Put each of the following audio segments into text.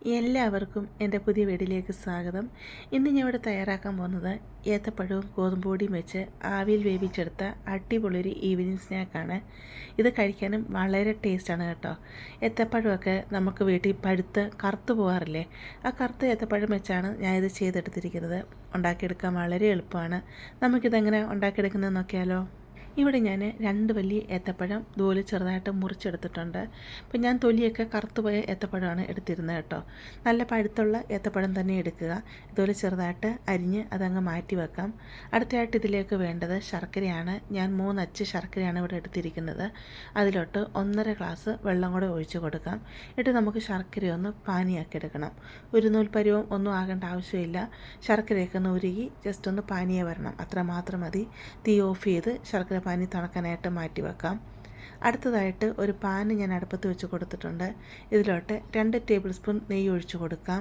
എല്ലാവർക്കും എന്റെ പുതിയ വീടിലേക്ക് സ്വാഗതം. ഇന്ന് ഞാൻ ഇവിടെ തയ്യാറാക്കാൻ പോകുന്നത് ഏത്തപ്പഴവും ഗോതമ്പൊടിയും വെച്ച് ആവിയിൽ വേവിച്ചെടുത്ത അടിപൊളിയൊരു ഈവനിങ് സ്നാക്കാണ് ഇത് കഴിക്കാനും വളരെ ടേസ്റ്റാണ് കേട്ടോ. ഏത്തപ്പഴമൊക്കെ നമുക്ക് വീട്ടിൽ പഴുത്ത് കറുത്ത് പോകാറില്ലേ? ആ കറുത്ത ഏത്തപ്പഴം വെച്ചാണ് ഞാനിത് ചെയ്തെടുത്തിരിക്കുന്നത്. ഉണ്ടാക്കിയെടുക്കാൻ വളരെ എളുപ്പമാണ്. നമുക്കിതെങ്ങനെ ഉണ്ടാക്കിയെടുക്കുന്നത് നോക്കിയാലോ? ഇവിടെ ഞാൻ രണ്ട് വലിയ ഏത്തപ്പഴം ഇതുപോലെ ചെറുതായിട്ട് മുറിച്ചെടുത്തിട്ടുണ്ട്. അപ്പം ഞാൻ തൊലിയൊക്കെ കറുത്തുപോയ ഏത്തപ്പഴമാണ് എടുത്തിരുന്നത് കേട്ടോ. നല്ല പഴുത്തുള്ള ഏത്തപ്പഴം തന്നെ എടുക്കുക. ഇതുപോലെ ചെറുതായിട്ട് അരിഞ്ഞ് അതങ്ങ് മാറ്റി വെക്കാം. അടുത്തതായിട്ട് ഇതിലേക്ക് വേണ്ടത് ശർക്കരയാണ്. ഞാൻ മൂന്നച്ച് ശർക്കരയാണ് ഇവിടെ എടുത്തിരിക്കുന്നത്. അതിലോട്ട് ഒന്നര ഗ്ലാസ് വെള്ളം കൂടെ ഒഴിച്ചു കൊടുക്കാം. എന്നിട്ട് നമുക്ക് ശർക്കരയൊന്ന് പാനിയാക്കി എടുക്കണം. ഒരു നൂൽപ്പരുവം ഒന്നും ആകേണ്ട ആവശ്യമില്ല. ശർക്കരയൊക്കെ ഒന്ന് ഉരുകി ജസ്റ്റ് ഒന്ന് പാനിയെ വരണം. അത്ര മാത്രം മതി. തീ ഓഫ് ചെയ്ത് ശർക്കര പാനി തുണക്കാനായിട്ട് മാറ്റി വെക്കാം. അടുത്തതായിട്ട് ഒരു പാന് ഞാൻ അടുപ്പത്ത് വെച്ച് കൊടുത്തിട്ടുണ്ട്. ഇതിലോട്ട് രണ്ട് ടേബിൾ സ്പൂൺ നെയ്യ് ഒഴിച്ചു കൊടുക്കാം.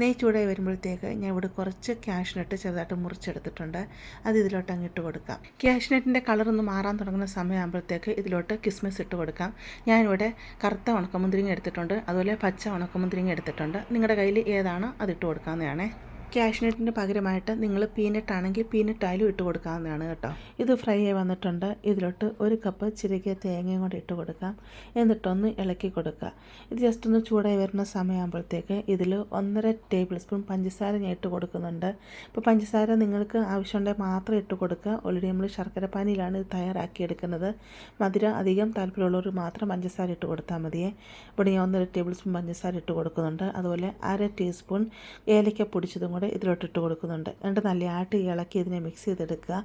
നെയ്യ് ചൂടായി വരുമ്പോഴത്തേക്ക് ഞാൻ ഇവിടെ കുറച്ച് ക്യാഷ്നട്ട് ചെറുതായിട്ട് മുറിച്ചെടുത്തിട്ടുണ്ട്. അത് ഇതിലോട്ട് അങ്ങ് ഇട്ട് കൊടുക്കാം. ക്യാഷ്നട്ടിന്റെ കളറൊന്ന് മാറാൻ തുടങ്ങുന്ന സമയമാകുമ്പോഴത്തേക്ക് ഇതിലോട്ട് കിസ്മിസ് ഇട്ട് കൊടുക്കാം. ഞാനിവിടെ കറുത്ത ഉണക്കമുന്തിരിങ്ങ എടുത്തിട്ടുണ്ട്. അതുപോലെ പച്ച ഉണക്കമുന്തിരിങ്ങ എടുത്തിട്ടുണ്ട്. നിങ്ങളുടെ കയ്യിൽ ഏതാണോ അത് ഇട്ട് കൊടുക്കാവുന്നതാണേ. കാഷ്നട്ടിന് പകരമായിട്ട് നിങ്ങൾ പീനട്ട് ആണെങ്കിൽ പീനട്ട് ആയാലും ഇട്ട് കൊടുക്കാവുന്നതാണ് കേട്ടോ. ഇത് ഫ്രൈ ആയി വന്നിട്ടുണ്ട്. ഇതിലോട്ട് ഒരു കപ്പ് ചിരകിയ തേങ്ങയും കൂടി ഇട്ട് കൊടുക്കാം. എന്നിട്ടൊന്ന് ഇളക്കി കൊടുക്കുക. ഇത് ജസ്റ്റ് ഒന്ന് ചൂടായി വരുന്ന സമയമാകുമ്പോഴത്തേക്ക് ഇതിൽ ഒന്നര ടേബിൾ സ്പൂൺ പഞ്ചസാര ഞാൻ ഇട്ട് കൊടുക്കുന്നുണ്ട്. ഇപ്പോൾ പഞ്ചസാര നിങ്ങൾക്ക് ആവശ്യമുണ്ടെങ്കിൽ മാത്രം ഇട്ട് കൊടുക്കുക. ഓൾറെഡി നമ്മൾ ശർക്കരപ്പാനിയിലാണ് ഇത് തയ്യാറാക്കിയെടുക്കുന്നത് മധുരം അധികം താല്പര്യമുള്ളവർ മാത്രം പഞ്ചസാര ഇട്ട് കൊടുത്താൽ മതിയേ. ഇവിടെ ഞാൻ ഒന്നര ടേബിൾ സ്പൂൺ പഞ്ചസാര ഇട്ട് കൊടുക്കുന്നുണ്ട്. അതുപോലെ അര ടീസ്പൂൺ ഏലക്ക പൊടിച്ചതും കൂടെ ഇതിലോട്ട് ഇട്ട് കൊടുക്കുന്നുണ്ട്. എന്നിട്ട് നല്ലതായിട്ട് ഇളക്കി ഇതിനെ മിക്സ് ചെയ്തെടുക്കുക.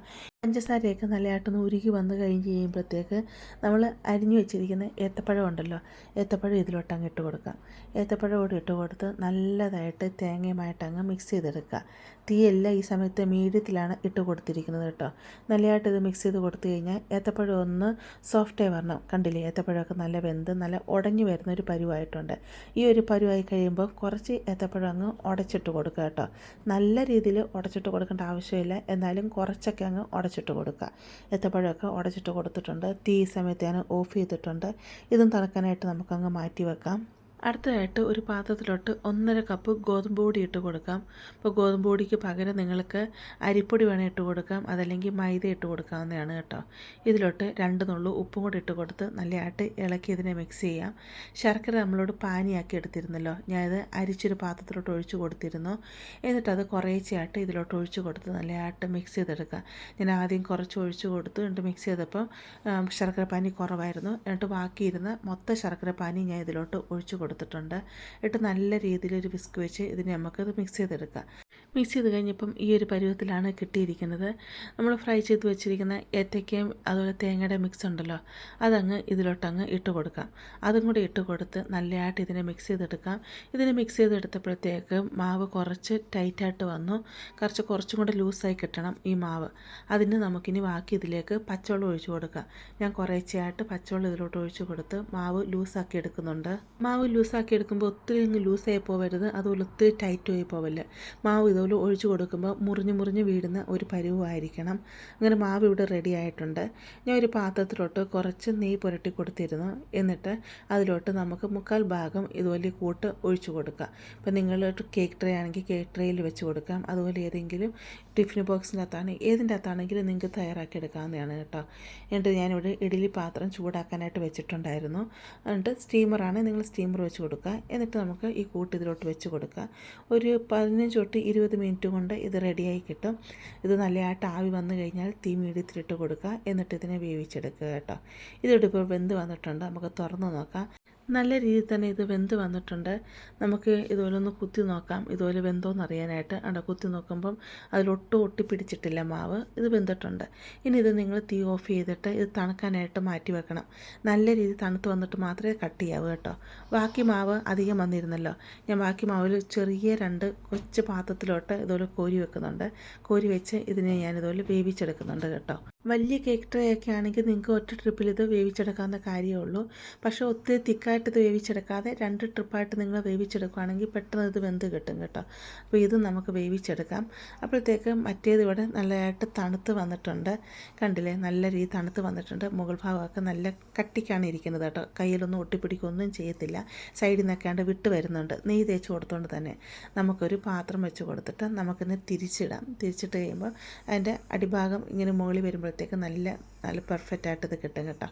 പഞ്ചസാരയൊക്കെ നല്ലതായിട്ടൊന്ന് ഉരുകി വന്നു കഴിഞ്ഞ് കഴിയുമ്പോഴത്തേക്ക് നമ്മൾ അരിഞ്ഞു വെച്ചിരിക്കുന്ന ഏത്തപ്പഴം ഉണ്ടല്ലോ ഏത്തപ്പഴം ഇതിലോട്ട് അങ്ങ് ഇട്ട് കൊടുക്കാം. ഏത്തപ്പഴം കൂടി ഇട്ട് കൊടുത്ത് നല്ലതായിട്ട് തേങ്ങയുമായിട്ട് അങ്ങ് മിക്സ് ചെയ്തെടുക്കുക. തീയെല്ലാം ഈ സമയത്ത് മീഡിയത്തിലാണ് ഇട്ട് കൊടുത്തിരിക്കുന്നത് കേട്ടോ. നല്ലതായിട്ട് ഇത് മിക്സ് ചെയ്ത് കൊടുത്തു കഴിഞ്ഞാൽ ഏത്തപ്പഴം ഒന്ന് സോഫ്റ്റായി വരണം. കണ്ടില്ലേ ഏത്തപ്പഴമൊക്കെ നല്ല വെന്ത് നല്ല ഉടഞ്ഞു വരുന്ന ഒരു പരുവായിട്ടുണ്ട്. ഈ ഒരു പരുവായി കഴിയുമ്പോൾ കുറച്ച് ഏത്തപ്പഴം അങ്ങ് ഉടച്ചിട്ട് കൊടുക്കുക കേട്ടോ. നല്ല രീതിയിൽ ഉടച്ചിട്ട് കൊടുക്കേണ്ട ആവശ്യമില്ല. എന്നാലും കുറച്ചൊക്കെ അങ്ങ് ഉടച്ചിട്ട് കൊടുക്കുക. ഏത്തപ്പഴമൊക്കെ ഉടച്ചിട്ട് കൊടുത്തിട്ടുണ്ട്. തീ സമയത്ത് ഞാൻ ഓഫ് ചെയ്തിട്ടുണ്ട്. ഇതും തണുക്കാനായിട്ട് നമുക്കങ്ങ് മാറ്റി വെക്കാം. അടുത്തതായിട്ട് ഒരു പാത്രത്തിലോട്ട് ഒന്നര കപ്പ് ഗോതമ്പ് പൊടി ഇട്ട് കൊടുക്കാം. അപ്പോൾ ഗോതമ്പ് പൊടിക്ക് പകരം നിങ്ങൾക്ക് അരിപ്പൊടി വേണേൽ ഇട്ട് കൊടുക്കാം. അതല്ലെങ്കിൽ മൈദ ഇട്ട് കൊടുക്കാവുന്നതാണ് കേട്ടോ. ഇതിലോട്ട് രണ്ട് നുള്ളു ഉപ്പും കൂടി ഇട്ട് കൊടുത്ത് നല്ലതായിട്ട് ഇളക്കി ഇതിനെ മിക്സ് ചെയ്യാം. ശർക്കര നമ്മളോട് പാനിയാക്കി എടുത്തിരുന്നല്ലോ. ഞാനത് അരിച്ചൊരു പാത്രത്തിലോട്ട് ഒഴിച്ച് കൊടുത്തിരുന്നു. എന്നിട്ടത് കുറേശ്ശെയായിട്ട് ഇതിലോട്ട് ഒഴിച്ച് കൊടുത്ത് നല്ലതായിട്ട് മിക്സ് ചെയ്തെടുക്കുക. ഞാൻ ആദ്യം കുറച്ച് ഒഴിച്ച് കൊടുത്തു. എന്നിട്ട് മിക്സ് ചെയ്തപ്പം ശർക്കര പാനി കുറവായിരുന്നു. എന്നിട്ട് ബാക്കിയിരുന്ന മൊത്തം ശർക്കര പാനി ഞാൻ ഇതിലോട്ട് ഒഴിച്ച് കൊടുത്തു. കൊടുത്തിട്ടുണ്ട്. എന്നിട്ട് നല്ല രീതിയിൽ ഒരു വിസ്ക് വെച്ച് ഇതിനെ നമുക്കത് മിക്സ് ചെയ്തെടുക്കാം. മിക്സ് ചെയ്ത് കഴിഞ്ഞപ്പം ഈ ഒരു പരുവത്തിലാണ് കിട്ടിയിരിക്കുന്നത്. നമ്മൾ ഫ്രൈ ചെയ്ത് വെച്ചിരിക്കുന്ന ഏത്തയ്ക്കയും അതുപോലെ തേങ്ങയുടെ മിക്സ് ഉണ്ടല്ലോ അതങ്ങ് ഇതിലോട്ടങ്ങ് ഇട്ട് കൊടുക്കാം. അതും കൂടി ഇട്ട് കൊടുത്ത് നല്ലതായിട്ട് ഇതിനെ മിക്സ് ചെയ്തെടുക്കാം. ഇതിനെ മിക്സ് ചെയ്തെടുത്തപ്പോഴത്തേക്ക് മാവ് കുറച്ച് ടൈറ്റായിട്ട് വന്നു. കുറച്ച് കുറച്ചും കൂടെ ലൂസായി കിട്ടണം ഈ മാവ്. അതിന് നമുക്കിനി ബാക്കി ഇതിലേക്ക് പച്ചവെള്ളം ഒഴിച്ചു കൊടുക്കാം. ഞാൻ കുറേശ്ശെയായിട്ട് പച്ചവെള്ളം ഇതിലോട്ട് ഒഴിച്ചു കൊടുത്ത് മാവ് ലൂസാക്കി എടുക്കുന്നുണ്ട്. മാവ് ലൂസാക്കി എടുക്കുമ്പോൾ ഒത്തിരി അങ്ങ് ലൂസായി പോവരുത്. അതുപോലെ ഒത്തിരി ടൈറ്റ് ആയി പോവല്ലേ? മാവ് ഇത് അതുപോലെ ഒഴിച്ചു കൊടുക്കുമ്പോൾ മുറിഞ്ഞ് മുറിഞ്ഞ് വീടുന്ന ഒരു പരുവായിരിക്കണം. അങ്ങനെ മാവ് ഇവിടെ റെഡി ആയിട്ടുണ്ട്. ഞാൻ ഒരു പാത്രത്തിലോട്ട് കുറച്ച് നെയ്യ് പുരട്ടി കൊടുത്തിരുന്നു. എന്നിട്ട് അതിലോട്ട് നമുക്ക് മുക്കാൽ ഭാഗം ഇതുപോലെ കൂട്ട് ഒഴിച്ചു കൊടുക്കാം. ഇപ്പം നിങ്ങൾ കേക്ക് ട്രേ ആണെങ്കിൽ കേക്ക് ട്രേയിൽ വെച്ച് കൊടുക്കാം. അതുപോലെ ഏതെങ്കിലും ടിഫിൻ ബോക്സിന്റെ അകത്താണ് ഏതിന്റെ അകത്താണെങ്കിലും നിങ്ങൾക്ക് തയ്യാറാക്കി എടുക്കാവുന്നതാണ് കേട്ടോ. എന്നിട്ട് ഞാനിവിടെ ഇഡലി പാത്രം ചൂടാക്കാനായിട്ട് വെച്ചിട്ടുണ്ടായിരുന്നു. എന്നിട്ട് സ്റ്റീമറാണ് നിങ്ങൾ സ്റ്റീമർ വെച്ച് കൊടുക്കുക. എന്നിട്ട് നമുക്ക് ഈ കൂട്ട് ഇതിലോട്ട് വെച്ച് കൊടുക്കുക. ഒരു പതിനഞ്ച് തൊട്ട് ഇരുപത് ഇരുപത് മിനിറ്റ് കൊണ്ട് ഇത് റെഡിയായി കിട്ടും. ഇത് നല്ലതായിട്ട് ആവി വന്നു കഴിഞ്ഞാൽ തീ മീഡിയത്തിലിട്ട് കൊടുക്കുക. എന്നിട്ട് ഇതിനെ വേവിച്ചെടുക്കുക കേട്ടോ. ഇതിട്ടിപ്പോൾ വെന്ത് വന്നിട്ടുണ്ട്. നമുക്ക് തുറന്ന് നോക്കാം. നല്ല രീതിയിൽ തന്നെ ഇത് വെന്ത് വന്നിട്ടുണ്ട്. നമുക്ക് ഇതുപോലെ ഒന്ന് കുത്തി നോക്കാം. ഇതുപോലെ വെന്തോന്ന് അറിയാനായിട്ട് അവിടെ കുത്തി നോക്കുമ്പം അതിലൊട്ടും ഒട്ടിപ്പിടിച്ചിട്ടില്ല മാവ്. ഇത് വെന്തിട്ടുണ്ട്. ഇനി ഇത് നിങ്ങൾ തീ ഓഫ് ചെയ്തിട്ട് ഇത് തണുക്കാനായിട്ട് മാറ്റി വെക്കണം. നല്ല രീതിയിൽ തണുത്ത് വന്നിട്ട് മാത്രമേ കട്ട് ചെയ്യാവൂ കേട്ടോ. ബാക്കി മാവ് അധികം വന്നിരുന്നല്ലോ. ഞാൻ ബാക്കി മാവിൽ ചെറിയ രണ്ട് കൊച്ചു പാത്രത്തിലോട്ട് ഇതുപോലെ കോരി വെക്കുന്നുണ്ട്. കോരി വെച്ച് ഇതിനെ ഞാൻ ഇതുപോലെ വേവിച്ചെടുക്കുന്നുണ്ട് കേട്ടോ. വലിയ കേക്ക് ട്രേ ഒക്കെ ആണെങ്കിൽ നിങ്ങൾക്ക് ഒറ്റ ട്രിപ്പിൽ ഇത് വേവിച്ചെടുക്കാവുന്ന കാര്യമുള്ളൂ പക്ഷേ ഒത്തിരി തിക്കായിട്ട് ഇത് വേവിച്ചെടുക്കാതെ രണ്ട് ട്രിപ്പായിട്ട് നിങ്ങൾ വേവിച്ചെടുക്കുകയാണെങ്കിൽ പെട്ടെന്ന് ഇത് വെന്ത് കിട്ടും കേട്ടോ. അപ്പോൾ ഇത് നമുക്ക് വേവിച്ചെടുക്കാം. അപ്പോഴത്തേക്ക് മറ്റേത് ഇവിടെ നല്ലതായിട്ട് തണുത്ത് വന്നിട്ടുണ്ട്. കണ്ടില്ലേ? നല്ല രീതി തണുത്ത് വന്നിട്ടുണ്ട്. മുകൾ ഭാഗമൊക്കെ നല്ല കട്ടിക്കാണ് ഇരിക്കുന്നത് കേട്ടോ. കയ്യിലൊന്നും ഒട്ടിപ്പിടിക്കൊന്നും ചെയ്യത്തില്ല. സൈഡിൽ നിന്നൊക്കെയാണ്ട് വിട്ട് വരുന്നുണ്ട്. നെയ്യ് തേച്ച് കൊടുത്തുകൊണ്ട് തന്നെ നമുക്കൊരു പാത്രം വെച്ച് കൊടുത്തിട്ട് നമുക്കിന്ന് തിരിച്ചിടാം. തിരിച്ചിട്ട് കഴിയുമ്പോൾ അതിന്റെ അടിഭാഗം ഇങ്ങനെ മുകളിൽ വരുമ്പോഴത്തേക്ക് നല്ല നല്ല പെർഫെക്റ്റ് ആയിട്ട് ഇത് കിട്ടും കേട്ടോ.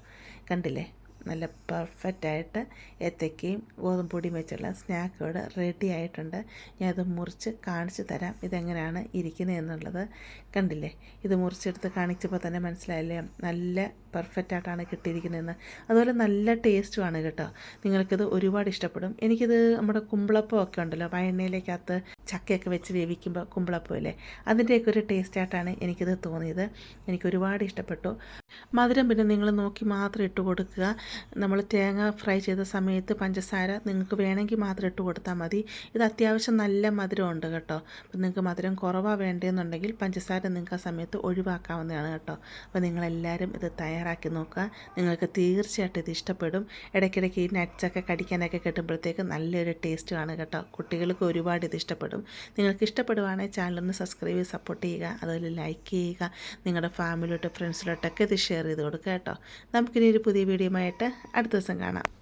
കണ്ടില്ലേ? നല്ല പെർഫെക്റ്റായിട്ട് ഏത്തയ്ക്കയും ഗോതമ്പൊടിയും വെച്ചുള്ള സ്നാക്ക് റെഡി ആയിട്ടുണ്ട്. ഞാനത് മുറിച്ച് കാണിച്ചു തരാം ഇതെങ്ങനെയാണ് ഇരിക്കുന്നത് എന്നുള്ളത്. കണ്ടില്ലേ? ഇത് മുറിച്ചെടുത്ത് കാണിച്ചപ്പോൾ തന്നെ മനസ്സിലായില്ലേ? നല്ല പെർഫെക്റ്റ് ആയിട്ടാണ് കിട്ടിയിരിക്കുന്നതെന്ന്. അതുപോലെ നല്ല ടേസ്റ്റുമാണ് കേട്ടോ. നിങ്ങൾക്കിത് ഒരുപാട് ഇഷ്ടപ്പെടും. എനിക്കിത് നമ്മുടെ കുമ്പളപ്പം ഒക്കെ ഉണ്ടല്ലോ വയണ്ണയിലേക്കകത്ത് ചക്കയൊക്കെ വെച്ച് വേവിക്കുമ്പോൾ കുമ്പളപ്പം ഇല്ലേ അതിന്റെയൊക്കെ ഒരു ടേസ്റ്റായിട്ടാണ് എനിക്കിത് തോന്നിയത്. എനിക്ക് ഒരുപാട് ഇഷ്ടപ്പെട്ടു. മധുരം പിന്നെ നിങ്ങൾ നോക്കി മാത്രം ഇട്ട് കൊടുക്കുക നമ്മൾ തേങ്ങ ഫ്രൈ ചെയ്ത സമയത്ത് പഞ്ചസാര നിങ്ങൾക്ക് വേണമെങ്കിൽ മാത്രം ഇട്ട് കൊടുത്താൽ മതി. ഇത് അത്യാവശ്യം നല്ല മധുരമുണ്ട് കേട്ടോ. അപ്പം നിങ്ങൾക്ക് മധുരം കുറവാണ് വേണ്ടതെന്നുണ്ടെങ്കിൽ പഞ്ചസാര നിങ്ങൾക്ക് ആ സമയത്ത് ഒഴിവാക്കാവുന്നതാണ് കേട്ടോ. അപ്പോൾ നിങ്ങളെല്ലാവരും ഇത് തയ്യാറാക്കി നോക്കുക. നിങ്ങൾക്ക് തീർച്ചയായിട്ടും ഇത് ഇഷ്ടപ്പെടും. ഇടയ്ക്കിടയ്ക്ക് ഈ നട്ട്സൊക്കെ കടിക്കാനൊക്കെ കിട്ടുമ്പോഴത്തേക്ക് നല്ലൊരു ടേസ്റ്റ് ആണ് കേട്ടോ. കുട്ടികൾക്ക് ഒരുപാട് ഇത് ഇഷ്ടപ്പെടും. നിങ്ങൾക്ക് ഇഷ്ടപ്പെടുവാണെങ്കിൽ ചാനലൊന്ന് സബ്സ്ക്രൈബ് ചെയ്ത് സപ്പോർട്ട് ചെയ്യുക. അതുപോലെ ലൈക്ക് ചെയ്യുക. നിങ്ങളുടെ ഫാമിലിയോട്ട് ഫ്രണ്ട്സിലോട്ടൊക്കെ ഇത് ഷെയർ ചെയ്ത് കൊടുക്കുക കേട്ടോ. നമുക്കിനി ഒരു പുതിയ വീഡിയോ ആയിട്ട് അടുത്ത ദിവസം കാണാം.